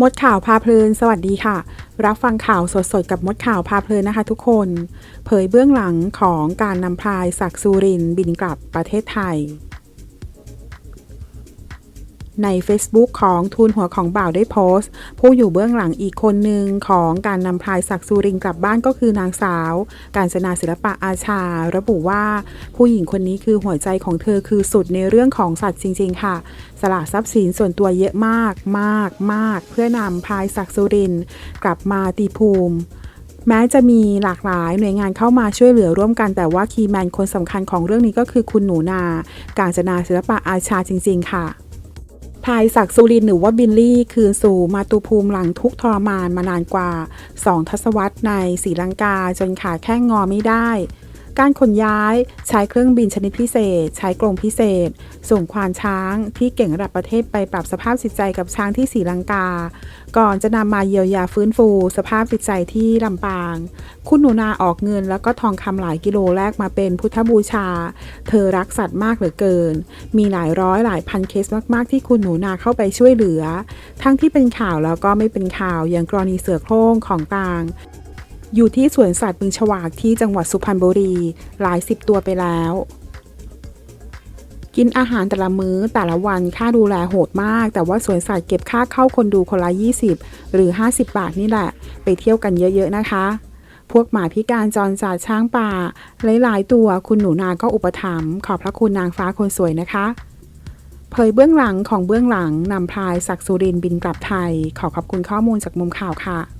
มดข่าวพาเพลิน สวัสดีค่ะ รับฟังข่าวสดๆ กับมดข่าวพาเพลินนะคะทุกคน เผยเบื้องหลังของการนำพลายศักสุรินบินกลับประเทศไทย ใน Facebook ของทูนหัวของบ่าวได้โพสต์ ผู้อยู่เบื้องหลังอีกคนหนึ่งของการนำพลายศักดิ์สุรินกลับบ้านก็คือนางสาว การจนาศิลปะอาชา ระบุว่า ผู้หญิงคนนี้คือหัวใจของเธอคือสุดในเรื่องของสัตว์จริง ๆ ค่ะ สละทรัพย์สินส่วนตัวเยอะมากมากมาก เพื่อนำพลายศักดิ์สุรินกลับมาตีภูมิแม้จะมีหลากหลายหน่วยงานเข้ามาช่วยเหลือร่วมกันแต่ว่าคีย์แมนคนสำคัญของเรื่องนี้ก็คือคุณหนูนา การจนาศิลปะอาชาจริง ๆ ค่ะ พายศักดิ์สุรินหรือว่าบิลลี่ คืนสู่มาตุภูมิหลังทุกทรมานมานานกว่า 2 ทศวรรษในศรีลังกาจนขาแข้งงอไม่ได้ การขนย้ายใช้เครื่องบินชนิดพิเศษ ใช้กรงพิเศษ ส่งควานช้างที่เก่งระดับประเทศไปปรับสภาพจิตใจกับช้างที่ศรีลังกา ก่อนจะนำมาเยียวยาฟื้นฟู สภาพจิตใจที่ลำปาง คุณหนูนาออกเงินแล้วก็ทองคำหลายกิโลแรกมาเป็นพุทธบูชา เธอรักสัตว์มากเหลือเกิน มีหลายร้อยหลายพันเคสมาก ๆ ที่คุณหนูนาเข้าไปช่วยเหลือ ทั้งที่เป็นข่าวแล้วก็ไม่เป็นข่าวอย่างกรณีเสือโคร่งของต่าง อยู่ที่สวนสัตว์บึงฉวากที่จังหวัดสุพรรณบุรี หลายสิบตัวไปแล้ว กินอาหารแต่ละมื้อแต่ละวันค่าดูแลโหดมาก แต่ว่าสวนสัตว์เก็บค่าเข้าคนดูคนละ 20 หรือ 50 บาทนี่แหละ ไปเที่ยวกันเยอะๆนะคะ พวกหมาพิการจรจัดช้างป่า หลายๆตัวคุณหนูนาก็อุปถัมภ์ขอบพระคุณนางฟ้าคนสวยนะคะเผยเบื้องหลังของเบื้องหลังนำพลายศักดิ์สุรินบินกลับไทย ขอขอบคุณข้อมูลจากมุมข่าวค่ะ